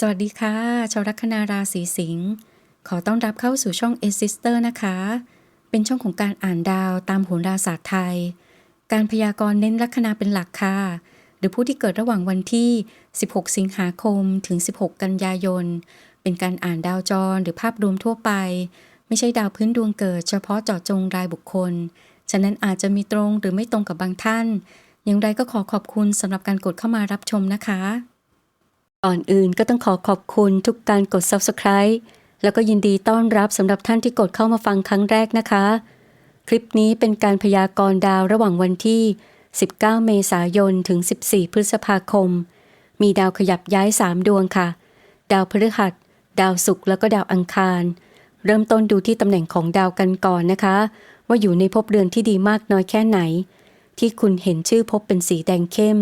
สวัสดีค่ะ ชาวลัคนาราศีสิงห์ขอต้อนรับเข้าสู่ช่อง a s i s t e r นะคะ เป็นช่องของการอ่านดาวตามโหราศาสตร์ไทย การพยากรณ์เน้นลัคนาเป็นหลักค่ะ หรือผู้ที่เกิดระหว่างวันที่ 16 สิงหาคมถึง 16 กันยายน เป็นการอ่านดาวจรหรือภาพรวมทั่วไป ไม่ใช่ดาวพื้นดวงเกิดเฉพาะเจาะจงรายบุคคล ฉะนั้นอาจจะมีตรงหรือไม่ตรงกับบางท่าน อย่างไรก็ขอขอบคุณสำหรับการกดเข้ามารับชมนะคะ ก่อนอื่นก็ต้องขอขอบคุณทุกการกด Subscribe แล้วก็ยินดีต้อนรับสำหรับท่านที่กดเข้ามาฟังครั้งแรกนะคะ คลิปนี้เป็นการพยากรณ์ดาวระหว่างวันที่ 19 เมษายน ถึง 14 พฤษภาคม มีดาวขยับย้าย 3 ดวงค่ะ ดาวพฤหัส ดาวศุกร์แล้วก็ดาวอังคาร เริ่มต้นดูที่ตำแหน่งของดาวกันก่อนนะคะ ว่าอยู่ในภพเรือนที่ดีมากน้อยแค่ไหน ที่คุณเห็นชื่อภพเป็นสีแดงเข้ม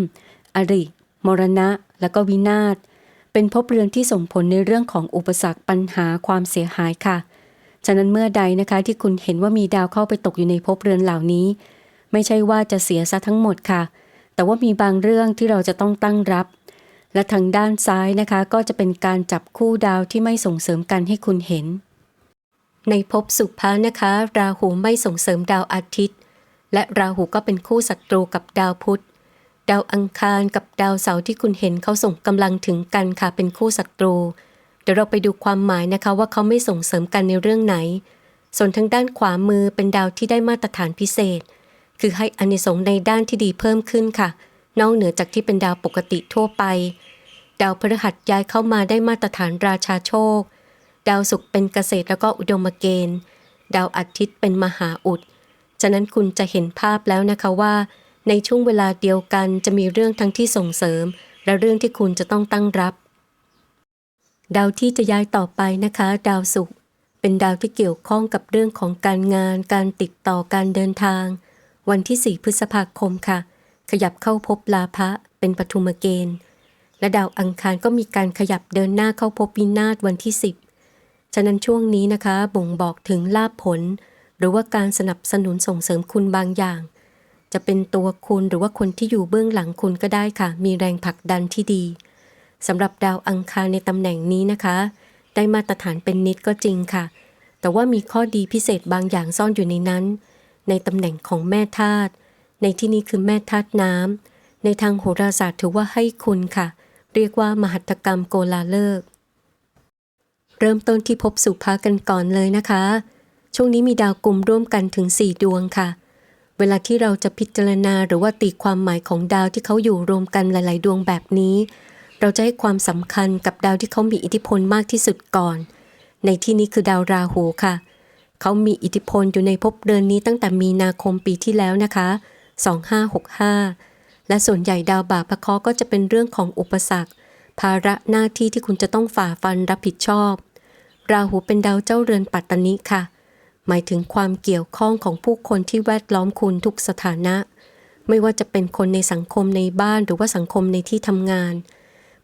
อริ มรณะ แล้วก็วินาศ เป็นภพเรือนที่ส่งผลในเรื่องของอุปสรรคปัญหาความเสียหายค่ะ ฉะนั้นเมื่อใดนะคะที่คุณเห็นว่ามีดาวเข้าไปตกอยู่ในภพเรือนเหล่านี้ ไม่ใช่ว่าจะเสียซะทั้งหมดค่ะ แต่ว่ามีบางเรื่องที่เราจะต้องตั้งรับ และทางด้านซ้ายนะคะ ก็จะเป็นการจับคู่ดาวที่ไม่ส่งเสริมกันให้คุณเห็น ในภพสุภะนะคะ ราหูไม่ส่งเสริมดาวอาทิตย์ และราหูก็เป็นคู่ศัตรูกับดาวพุธ ดาวอังคารกับดาวเสาร์ที่คุณเห็นเขาส่งกำลังถึงกันค่ะเป็นคู่ศัตรู เดี๋ยวเราไปดูความหมายนะคะว่าเขาไม่ส่งเสริมกันในเรื่องไหน ส่วนทางด้านขวามือเป็นดาวที่ได้มาตรฐานพิเศษ คือให้อานิสงส์ในด้านที่ดีเพิ่มขึ้นค่ะ นอกเหนือจากที่เป็นดาวปกติทั่วไป ดาวพฤหัสย้ายเข้ามาได้มาตรฐานราชาโชค ดาวศุกร์เป็นเกษตรแล้วก็อุดมเกณฑ์ ดาวอาทิตย์เป็นมหาอุด ฉะนั้นคุณจะเห็นภาพแล้วนะคะว่า ในช่วงเวลาเดียวกันจะมีเรื่องทั้งที่ส่งเสริม และเรื่องที่คุณจะต้องตั้งรับ ดาวที่จะย้ายต่อไปนะคะ ดาวศุกร์เป็นดาวที่เกี่ยวข้องกับเรื่องของการงาน การติดต่อการเดินทาง วันที่ 4 พฤษภาคมค่ะ ขยับเข้าพบลาภะเป็นปฐุมเกณฑ์ และดาวอังคารก็มีการขยับเดินหน้าเข้าพบวินาศวันที่ 10 ฉะนั้นช่วงนี้นะคะ บ่งบอกถึงลาภผล หรือว่าการสนับสนุนส่งเสริมคุณบางอย่าง จะเป็นตัวคุณหรือว่าคนที่อยู่เบื้องหลังคุณก็ได้ค่ะ มีแรงผลักดันที่ดีสำหรับดาวอังคารในตำแหน่งนี้นะคะ ได้มาตรฐานเป็นนิดก็จริงค่ะ แต่ว่ามีข้อดีพิเศษบางอย่างซ่อนอยู่ในนั้น ในตำแหน่งของแม่ธาตุในที่นี้คือแม่ธาตุน้ำในทางโหราศาสตร์ถือว่าให้คุณค่ะ เรียกว่ามหัตกรรมโกลาเลิก เริ่มต้นที่พบสุภากันก่อนเลยนะคะ ช่วงนี้มีดาวกลุ่มร่วมกันถึง 4 ดวงค่ะ เวลาที่เราจะพิจารณาหรือว่าตีความหมายของดาวที่เขาอยู่รวมกันหลาย ๆ ดวงแบบนี้ เราจะให้ความสำคัญกับดาวที่เขามีอิทธิพลมากที่สุดก่อน ในที่นี้คือดาวราหูค่ะ เขามีอิทธิพลอยู่ในภพเดือนนี้ตั้งแต่มีนาคมปีที่แล้วนะคะ 2565 และส่วนใหญ่ดาวบาปพระเคราะก็จะเป็นเรื่องของอุปสรรค ภาระหน้าที่ที่คุณจะต้องฝ่าฟันรับผิดชอบ ราหูเป็นดาวเจ้าเรือนปัตตนิค่ะ หมายถึงความเกี่ยวข้องของผู้คนที่แวดล้อมคุณทุกสถานะ ไม่ว่าจะเป็นคนในสังคมในบ้านหรือว่าสังคมในที่ทำงาน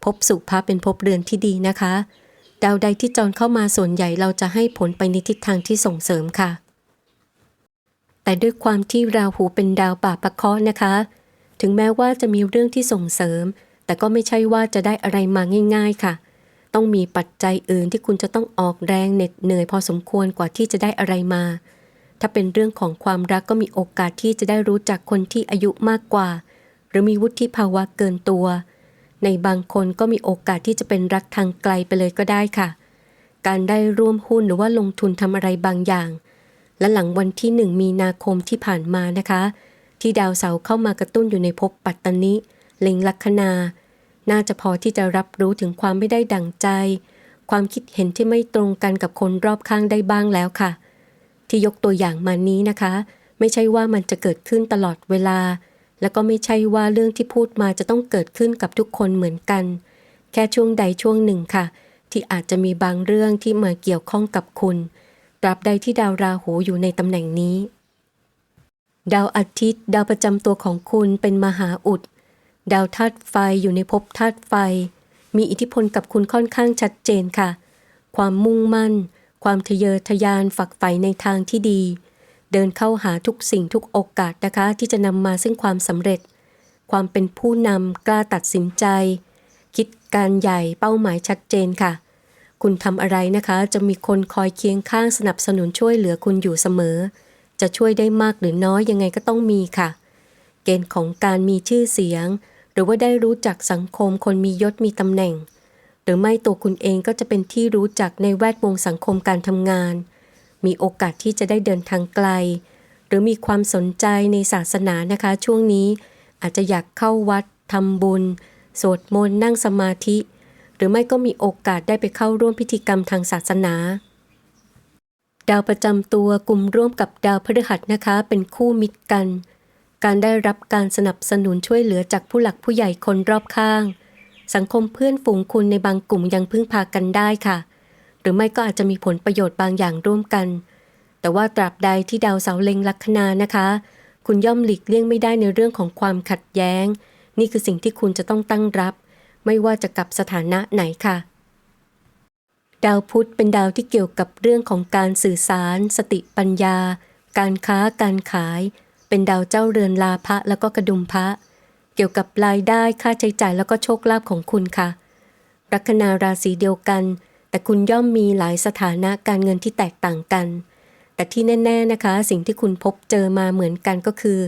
พบสุภาเป็นพบเรือนที่ดีนะคะ ดาวใดที่จรเข้ามาส่วนใหญ่เราจะให้ผลไปในทิศทางที่ส่งเสริมค่ะ แต่ด้วยความที่ราหูเป็นดาวบาปะเคราะนะคะ ถึงแม้ว่าจะมีเรื่องที่ส่งเสริม แต่ก็ไม่ใช่ว่าจะได้อะไรมาง่าย ๆค่ะ ต้องมีปัจจัยอื่นที่คุณจะต้องออกแรงเหน็ดเหนื่อยพอสมควรกว่าที่จะได้อะไรมา ถ้าเป็นเรื่องของความรักก็มีโอกาสที่จะได้รู้จักคนที่อายุมากกว่า หรือมีวุฒิภาวะเกินตัว ในบางคนก็มีโอกาสที่จะเป็นรักทางไกลไปเลยก็ได้ค่ะ การได้ร่วมหุ้นหรือว่าลงทุนทำอะไรบางอย่าง และหลังวันที่หนึ่งมีนาคมที่ผ่านมานะคะ ที่ดาวเสาร์เข้ามากระตุ้นอยู่ในภพปัตตนิเล็งลัคนา น่าจะพอที่จะรับรู้ถึงความไม่ได้ดั่งใจ ความคิดเห็นที่ไม่ตรงกันกับคนรอบข้างได้บ้างแล้วค่ะ ที่ยกตัวอย่างมานี้นะคะ ไม่ใช่ว่ามันจะเกิดขึ้นตลอดเวลา แล้วก็ไม่ใช่ว่าเรื่องที่พูดมาจะต้องเกิดขึ้นกับทุกคนเหมือนกัน แค่ช่วงใดช่วงหนึ่งค่ะ ที่อาจจะมีบางเรื่องที่มาเกี่ยวข้องกับคุณ ตราบใดที่ดาวราหูอยู่ในตำแหน่งนี้ ดาวอาทิตย์ ดาวประจำตัวของคุณเป็นมหาอุด ดาวธาตุไฟอยู่ในภพธาตุไฟ มีอิทธิพลกับคุณค่อนข้างชัดเจนค่ะ ความมุ่งมั่น ความทะเยอทะยานฝักใฝ่ในทางที่ดี เดินเข้าหาทุกสิ่งทุกโอกาสนะคะ ที่จะนำมาซึ่งความสำเร็จ ความเป็นผู้นำกล้าตัดสินใจ คิดการใหญ่เป้าหมายชัดเจนค่ะ คุณทำอะไรนะคะ จะมีคนคอยเคียงข้างสนับสนุนช่วยเหลือคุณอยู่เสมอ จะช่วยได้มากหรือน้อยยังไงก็ต้องมีค่ะ เกณฑ์ของการมีชื่อเสียง หรือว่าได้รู้จักสังคมคนมียศมีตำแหน่ง หรือไม่ตัวคุณเองก็จะเป็นที่รู้จักในแวดวงสังคมการทำงาน มีโอกาสที่จะได้เดินทางไกล หรือมีความสนใจในศาสนานะคะ ช่วงนี้ อาจจะอยากเข้าวัดทำบุญ สวดมนต์นั่งสมาธิ หรือไม่ก็มีโอกาสได้ไปเข้าร่วมพิธีกรรมทางศาสนาดาวประจำตัวกลุ่มร่วมกับดาวพฤหัสนะคะ เป็นคู่มิตรกัน การได้รับการสนับสนุนช่วยเหลือจากผู้หลักผู้ใหญ่คนรอบข้าง สังคมเพื่อนฝูงคุณในบางกลุ่มยังพึ่งพากันได้ค่ะ หรือไม่ก็อาจจะมีผลประโยชน์บางอย่างร่วมกัน แต่ว่าตราบใดที่ดาวเสาเล็งลัคนานะคะ คุณย่อมหลีกเลี่ยงไม่ได้ในเรื่องของความขัดแย้ง นี่คือสิ่งที่คุณจะต้องตั้งรับ ไม่ว่าจะกับสถานะไหนค่ะดาวพุธเป็นดาวที่เกี่ยวกับเรื่องของการสื่อสาร สติปัญญา การค้าการขาย เป็นดาวเจ้าเรือนลาภะแล้วก็กระดุมพระ เกี่ยวกับรายได้ค่าใช้จ่ายแล้วก็โชคลาภของคุณค่ะ ลัคนาราศีเดียวกัน แต่คุณย่อมมีหลายสถานะการเงินที่แตกต่างกัน แต่ที่แน่ ๆนะคะ สิ่งที่คุณพบเจอมาเหมือนกันก็คือ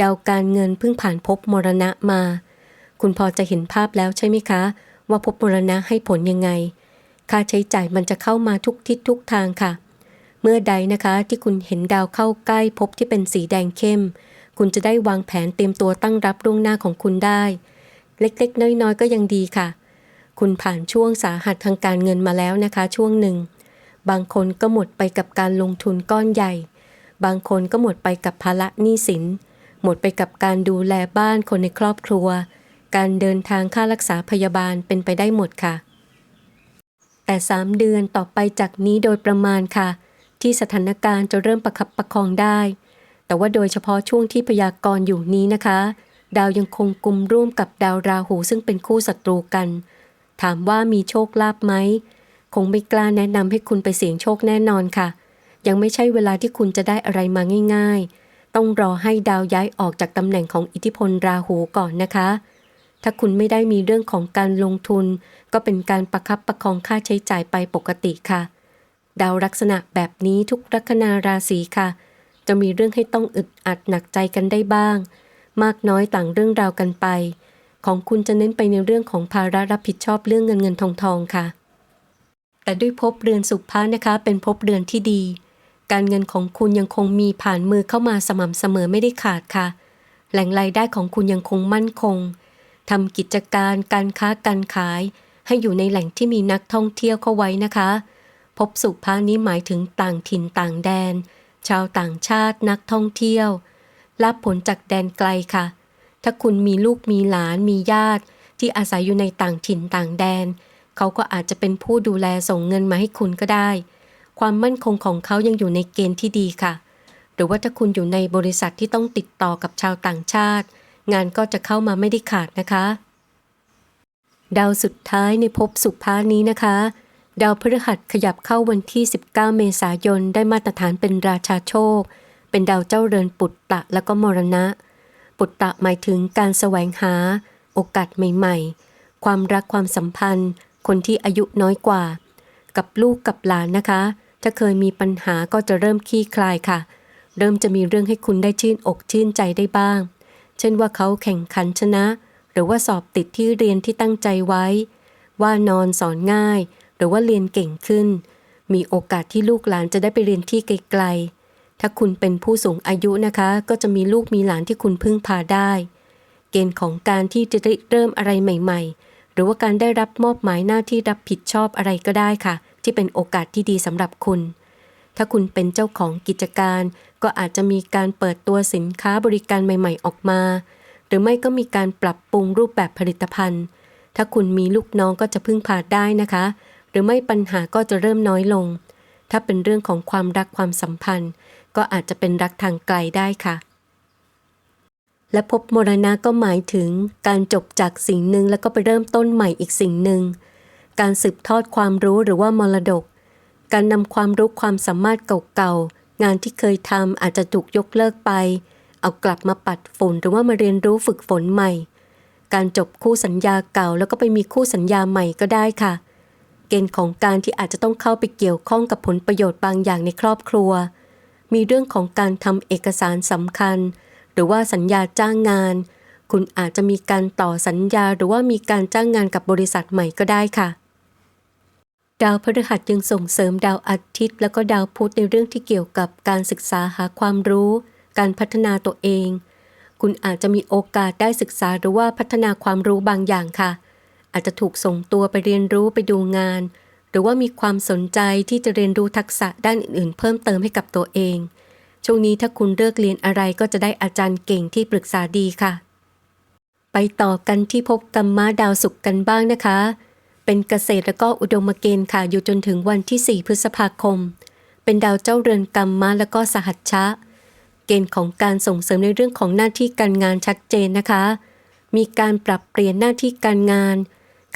ดาวการเงินเพิ่งผ่านภพมรณะมา คุณพอจะเห็นภาพแล้วใช่ไหมคะ ว่าภพมรณะให้ผลยังไง ค่าใช้จ่ายมันจะเข้ามาทุกทิศทุกทางค่ะ เมื่อใดนะคะที่คุณเห็นดาวเข้าใกล้ภพที่เป็นสีแดงเข้ม คุณจะได้วางแผนเตรียมตัวตั้งรับล่วงหน้าของคุณได้ เล็กๆ น้อยๆ ก็ยังดีค่ะ คุณผ่านช่วงสาหัสทางการเงินมาแล้วนะคะ ช่วงหนึ่ง บางคนก็หมดไปกับการลงทุนก้อนใหญ่ บางคนก็หมดไปกับภาระหนี้สิน หมดไปกับการดูแลบ้านคนในครอบครัว การเดินทางค่ารักษาพยาบาลเป็นไปได้หมดค่ะ แต่ 3 เดือนต่อไปจากนี้โดยประมาณค่ะ ที่สถานการณ์จะเริ่มประคับประคองได้ แต่ว่าโดยเฉพาะช่วงที่พยากรณ์อยู่นี้นะคะ ดาวยังคงกลุ่มร่วมกับดาวราหูซึ่งเป็นคู่ศัตรูกัน ถามว่ามีโชคลาภไหมคงไม่กล้าแนะนำให้คุณไปเสี่ยงโชคแน่นอนค่ะ ยังไม่ใช่เวลาที่คุณจะได้อะไรมาง่าย ๆ ต้องรอให้ดาวย้ายออกจากตำแหน่งของอิทธิพลราหูก่อนนะคะ ถ้าคุณไม่ได้มีเรื่องของการลงทุน ก็เป็นการประคับประคองค่าใช้จ่ายไปปกติค่ะ ดาวลักษณะแบบนี้ทุกลัคนาราศีค่ะ จะมีเรื่องให้ต้องอึดอัดหนักใจกันได้บ้าง มากน้อยต่างเรื่องราวกันไป ของคุณจะเน้นไปในเรื่องของภาระรับผิดชอบเรื่องเงินเงินทองทองค่ะ แต่ด้วยภพเรือนสุภานะคะ เป็นภพเรือนที่ดี การเงินของคุณยังคงมีผ่านมือเข้ามาสม่ำเสมอไม่ได้ขาดค่ะ แหล่งรายได้ของคุณยังคงมั่นคงทำกิจการการค้าการขาย ให้อยู่ในแหล่งที่มีนักท่องเที่ยวเข้าไว้นะคะ พบสุภานี้หมายถึงต่างถิ่นต่างแดน ชาวต่างชาตินักท่องเที่ยว รับผลจากแดนไกลค่ะ ถ้าคุณมีลูกมีหลานมีญาติ ที่อาศัยอยู่ในต่างถิ่นต่างแดน เขาก็อาจจะเป็นผู้ดูแลส่งเงินมาให้คุณก็ได้ ความมั่นคงของเขายังอยู่ในเกณฑ์ที่ดีค่ะ หรือว่าถ้าคุณอยู่ในบริษัทที่ต้องติดต่อกับชาวต่างชาติ งานก็จะเข้ามาไม่ได้ขาดนะคะ ดาวสุดท้ายในภพสุภานี้นะคะ ดาวพฤหัสขยับเข้าวันที่ 19 เมษายนได้มาตรฐานเป็นราชาโชค เป็นดาวเจ้าเรือนปุตตะแล้วก็มรณะ ปุตตะหมายถึงการแสวงหา โอกาสใหม่ ๆ ความรักความสัมพันธ์ คนที่อายุน้อยกว่า กับลูกกับหลานนะคะ ถ้าเคยมีปัญหาก็จะเริ่มคลี่คลายค่ะ เริ่มจะมีเรื่องให้คุณได้ชื่นอกชื่นใจได้บ้าง เช่นว่าเขาแข่งขันชนะ หรือว่าสอบติดที่เรียนที่ตั้งใจไว้ ว่านอนสอนง่าย หรือว่าเรียนเก่งขึ้น มีโอกาสที่ลูกหลานจะได้ไปเรียนที่ไกลๆ ถ้าคุณเป็นผู้สูงอายุนะคะ ก็จะมีลูกมีหลานที่คุณพึ่งพาได้ เกณฑ์ของการที่จะได้เริ่มอะไรใหม่ ๆ หรือว่าการได้รับมอบหมายหน้าที่รับผิดชอบอะไรก็ได้ค่ะ ที่เป็นโอกาสที่ดีสำหรับคุณ ถ้าคุณเป็นเจ้าของกิจการ ก็อาจจะมีการเปิดตัวสินค้าบริการใหม่ ๆ ออกมา หรือไม่ก็มีการปรับปรุงรูปแบบผลิตภัณฑ์ถ้าคุณมีลูกน้องก็จะพึ่งพาได้นะคะ หรือไม่ปัญหาก็จะเริ่มน้อยลง ถ้าเป็นเรื่องของความรักความสัมพันธ์ ก็อาจจะเป็นรักทางไกลได้ค่ะ และพบมรณะก็หมายถึงการจบจากสิ่งหนึ่งแล้วก็ไปเริ่มต้นใหม่อีกสิ่งหนึ่ง การสืบทอดความรู้หรือว่ามรดก การนำความรู้ความสามารถเก่าๆ งานที่เคยทำอาจจะถูกยกเลิกไป เอากลับมาปัดฝุ่นหรือว่ามาเรียนรู้ฝึกฝนใหม่ การจบคู่สัญญาเก่าแล้วก็ไปมีคู่สัญญาใหม่ก็ได้ค่ะเเกณฑ์ของการที่อาจจะต้องเข้าไปเกี่ยวข้องกับผลประโยชน์บางอย่างในครอบครัว มีเรื่องของการทำเอกสารสำคัญ หรือว่าสัญญาจ้างงาน คุณอาจจะมีการต่อสัญญาหรือว่ามีการจ้างงานกับบริษัทใหม่ก็ได้ค่ะ ดาวพฤหัสยังส่งเสริมดาวอาทิตย์ แล้วก็ดาวพุธในเรื่องที่เกี่ยวกับการศึกษาหาความรู้ การพัฒนาตัวเอง คุณอาจจะมีโอกาสได้ศึกษาหรือว่าพัฒนาความรู้บางอย่างค่ะ อาจจะถูกส่งตัวไปเรียนรู้ไปดูงาน หรือว่ามีความสนใจที่จะเรียนรู้ทักษะด้านอื่นๆ เพิ่มเติมให้กับตัวเอง ช่วงนี้ถ้าคุณเลือกเรียนอะไรก็จะได้อาจารย์เก่งที่ปรึกษาดีค่ะ ไปต่อกันที่ภพกรรมะดาวศุกกันบ้างนะคะ เป็นเกษตรและก็อุดมเกณฑ์ค่ะอยู่จนถึงวันที่ 4 พฤษภาคม เป็นดาวเจ้าเรือนกรรมะและก็สหัชชะ เกณฑ์ของการส่งเสริมในเรื่องของหน้าที่การงานชัดเจนนะคะมีการปรับเปลี่ยนหน้าที่การงาน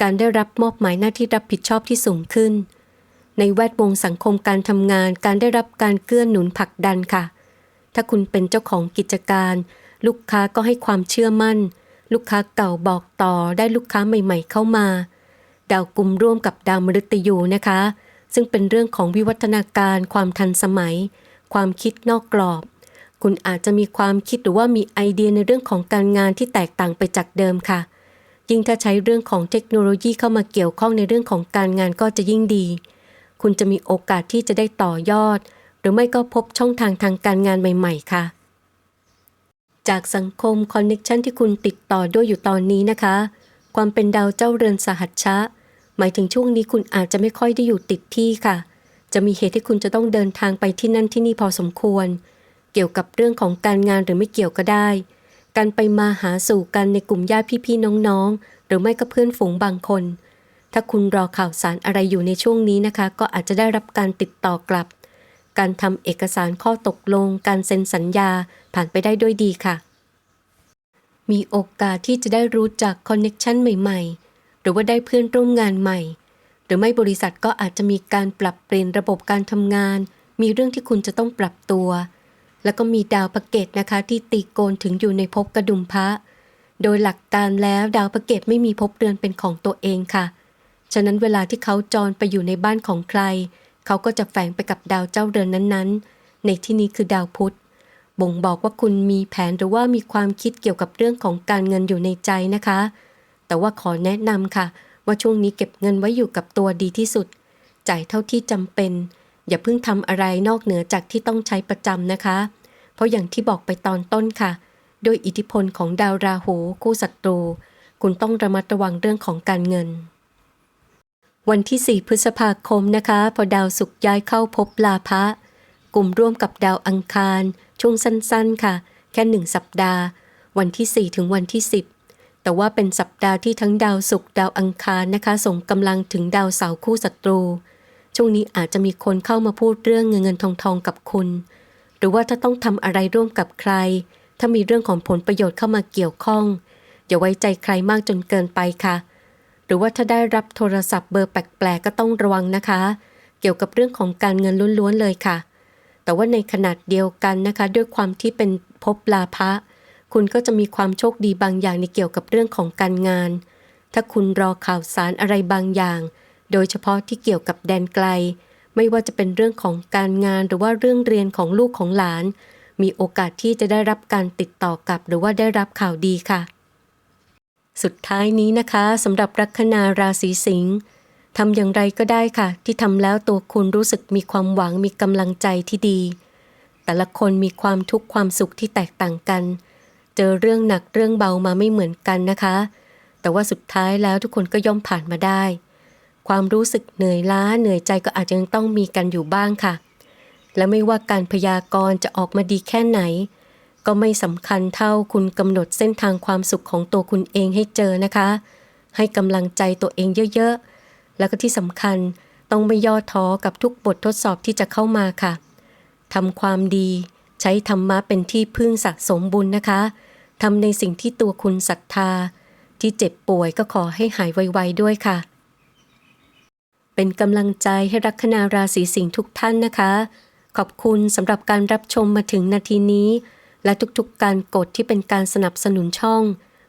การได้รับมอบหมายหน้าที่รับผิดชอบที่สูงขึ้น ในแวดวงสังคมการทำงานการได้รับการเกื้อหนุนผลักดันค่ะ ถ้าคุณเป็นเจ้าของกิจการ ลูกค้าก็ให้ความเชื่อมั่น ลูกค้าเก่าบอกต่อได้ลูกค้าใหม่ๆเข้ามา ดาวกลุ่มร่วมกับดาวมฤตยูนะคะ ซึ่งเป็นเรื่องของวิวัฒนาการความทันสมัย ความคิดนอกกรอบ คุณอาจจะมีความคิดหรือว่ามีไอเดียในเรื่องของการงานที่แตกต่างไปจากเดิมค่ะ ยิ่งถ้าใช้เรื่องของเทคโนโลยีเข้ามาเกี่ยวข้องในเรื่องของการงานก็จะยิ่งดี คุณจะมีโอกาสที่จะได้ต่อยอด หรือไม่ก็พบช่องทางทางการงานใหม่ ๆ ค่ะ จากสังคมคอนเน็ชันที่คุณติดต่อด้วยอยู่ตอนนี้นะคะ ความเป็นดาวเจ้าเรือนสหัชชะ หมายถึงช่วงนี้คุณอาจจะไม่ค่อยได้อยู่ติดที่ค่ะ จะมีเหตุที่คุณจะต้องเดินทางไปที่นั่นที่นี่พอสมควร เกี่ยวกับเรื่องของการงานหรือไม่เกี่ยวก็ได้ การไปมาหาสู่กันในกลุ่มญาติพี่ๆน้องๆ หรือไม่ก็เพื่อนฝูงบางคน ถ้าคุณรอข่าวสารอะไรอยู่ในช่วงนี้นะคะ ก็อาจจะได้รับการติดต่อกลับ การทำเอกสารข้อตกลง การเซ็นสัญญาผ่านไปได้ด้วยดีค่ะ มีโอกาสที่จะได้รู้จักคอนเน็ชันใหม่ๆ หรือว่าได้เพื่อนร่วมงานใหม่ หรือไม่บริษัทก็อาจจะมีการปรับเปลี่ยนระบบการทำงาน มีเรื่องที่คุณจะต้องปรับตัว แล้วก็มีดาวพระเกตนะคะ ที่ตีโกนถึงอยู่ในภพกระดุมพระ โดยหลักการแล้วดาวพระเกตไม่มีภพเรือนเป็นของตัวเองค่ะ ฉะนั้นเวลาที่เขาจรไปอยู่ในบ้านของใคร เขาก็จะแฝงไปกับดาวเจ้าเรือนนั้นๆ ในที่นี้คือดาวพุธ บ่งบอกว่าคุณมีแผนหรือว่ามีความคิดเกี่ยวกับเรื่องของการเงินอยู่ในใจนะคะ แต่ว่าขอแนะนำค่ะ ว่าช่วงนี้เก็บเงินไว้อยู่กับตัวดีที่สุด จ่ายเท่าที่จำเป็น อย่าเพิ่งทำอะไรนอกเหนือจากที่ต้องใช้ประจำนะคะ เพราะอย่างที่บอกไปตอนต้นค่ะ ด้วยอิทธิพลของดาวราหูคู่ศัตรู คุณต้องระมัดระวังเรื่องของการเงิน วันที่ 4 พฤษภาคมนะคะ พอดาวศุกร์ย้ายเข้าภพลาภะกลุ่มร่วมกับดาวอังคาร ช่วงสั้นๆค่ะ แค่หนึ่งสัปดาห์ วันที่ 4 ถึงวันที่ 10 แต่ว่าเป็นสัปดาห์ที่ทั้งดาวศุกร์ดาวอังคารนะคะ ส่งกำลังถึงดาวเสาร์คู่ศัตรู ช่วงนี้อาจจะมีคนเข้ามาพูดเรื่องเงินเงินทองทองกับคุณ รือว่าถ้าต้องทำอะไรร่วมกับใคร ถ้ามีเรื่องของผลประโยชน์เข้ามาเกี่ยวข้อง อย่าไว้ใจใครมากจนเกินไปค่ะ หรือว่าถ้าได้รับโทรศัพท์เบอร์แปลกๆก็ต้องระวังนะคะ เกี่ยวกับเรื่องของการเงินล้วนๆเลยค่ะ แต่ว่าในขนาดเดียวกันนะคะ ด้วยความที่เป็นภพลาภะคุณก็จะมีความโชคดีบางอย่างในเกี่ยวกับเรื่องของการงาน ถ้าคุณรอข่าวสารอะไรบางอย่าง โดยเฉพาะที่เกี่ยวกับแดนไกล ไม่ว่าจะเป็นเรื่องของการงานหรือว่าเรื่องเรียนของลูกของหลาน มีโอกาสที่จะได้รับการติดต่อกลับ หรือว่าได้รับข่าวดีค่ะ สุดท้ายนี้นะคะสำหรับลัคนาราศีสิงห์ทำอย่างไรก็ได้ค่ะ ที่ทำแล้วตัวคุณรู้สึกมีความหวังมีกำลังใจที่ดี แต่ละคนมีความทุกข์ความสุขที่แตกต่างกัน เจอเรื่องหนักเรื่องเบามาไม่เหมือนกันนะคะ แต่ว่าสุดท้ายแล้วทุกคนก็ย่อมผ่านมาได้ ความรู้สึกเหนื่อยล้าเหนื่อยใจก็อาจจะยังต้องมีกันอยู่บ้างค่ะ และไม่ว่าการพยากรณ์จะออกมาดีแค่ไหน ก็ไม่สำคัญเท่าคุณกำหนดเส้นทางความสุขของตัวคุณเองให้เจอนะคะ ให้กำลังใจตัวเองเยอะๆ แล้วก็ที่สำคัญต้องไม่ย่อท้อกับทุกบททดสอบที่จะเข้ามาค่ะทำความดีใช้ธรรมะเป็นที่พึ่งสะสมบุญนะคะทำในสิ่งที่ตัวคุณศรัทธา ที่เจ็บป่วยก็ขอให้หายไวๆด้วยค่ะ เป็นกำลังใจให้ลัคนาราศีสิงห์ทุกท่านนะคะ ขอบคุณสำหรับการรับชมมาถึงนาทีนี้ และทุกๆการกดที่เป็นการสนับสนุนช่อง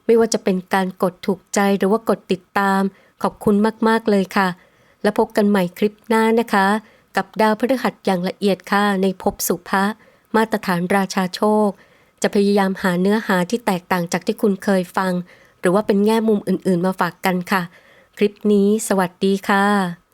ไม่ว่าจะเป็นการกดถูกใจหรือว่ากดติดตาม ขอบคุณมากๆเลยค่ะ แล้วพบกันใหม่คลิปหน้านะคะ กับดาวพฤหัสอย่างละเอียดค่ะในภพสุภะมาตรฐานราชาโชค จะพยายามหาเนื้อหาที่แตกต่างจากที่คุณเคยฟัง หรือว่าเป็นแง่มุมอื่นๆ มาฝากกันค่ะ คลิปนี้ สวัสดีค่ะ